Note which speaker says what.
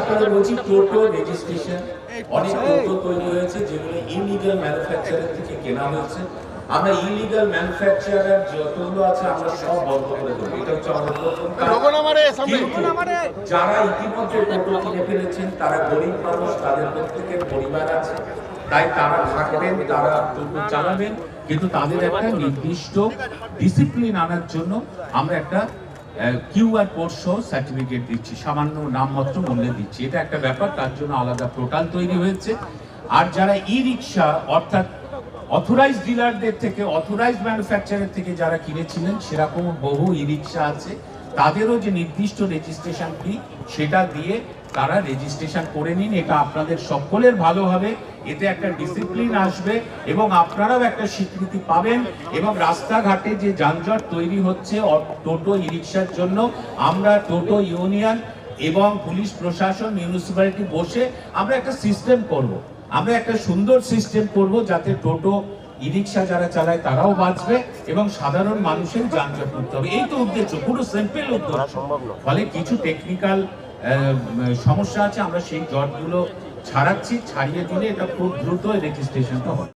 Speaker 1: আপনাদের বলছি টোটো রেজিস্ট্রেশন অনেক টোটো তৈরি হয়েছে যেগুলো ইলিগাল ম্যানুফ্যাকচারার থেকে কেনা হয়েছে। আমরা ইলিগাল ম্যানুফ্যাকচারার যতগুলো আছে আমরা সব বন্ধ করে দেবো। এটা হচ্ছে আমাদের যারা ইতিমধ্যে টোটো কিনে ফেলেছেন তারা গরিব মানুষ তাদের প্রত্যেকের পরিবার আছে। তাই তারা থাকবেন তারা টোটো চালাবেন। কিন্তু তাদের একটা নির্দিষ্ট ডিসিপ্লিন আনার জন্য আমরা একটা কিউআর কোড সহ সার্টিফিকেট দিচ্ছি, সামান্য নামমাত্র মূল্যে দিচ্ছি। এটা একটা ব্যাপার, তার জন্য আলাদা পোর্টাল তৈরি হয়েছে। আর যারা ই রিক্সা অর্থাৎ অথরাইজ ডিলারদের থেকে অথরাইজ ম্যানুফ্যাকচারের থেকে যারা কিনেছিলেন, সেরকম বহু ই রিক্সা আছে। তাদেরও যে নির্দিষ্ট রেজিস্ট্রেশন ফি সেটা দিয়ে তারা রেজিস্ট্রেশন করে নিন। এটা আপনাদের সকলের ভালো হবে। এতে একটা ডিসিপ্লিন আসবে এবং আপনারাও একটা স্বীকৃতি পাবেন এবং রাস্তাঘাটে যে যানজট তৈরি হচ্ছে টোটো রিক্সার জন্য আমরা টোটো ইউনিয়ন এবং পুলিশ প্রশাসন মিউনিসিপ্যালিটি বসে আমরা একটা সিস্টেম করব। আমরা একটা সুন্দর সিস্টেম করব যাতে টোটো ই রিক্সা যারা চালায় তারাও বাঁচবে এবং সাধারণ মানুষের যানজট মুক্ত হবে। এই তো উদ্দেশ্য পুরো সিম্পল উদ্দেশ্য। ফলে কিছু টেকনিক্যাল সমস্যা আছে আমরা সেই জটগুলো ছাড়াচ্ছি ছাড়িয়ে দিলে এটা খুব দ্রুত রেজিস্ট্রেশনটা হবে।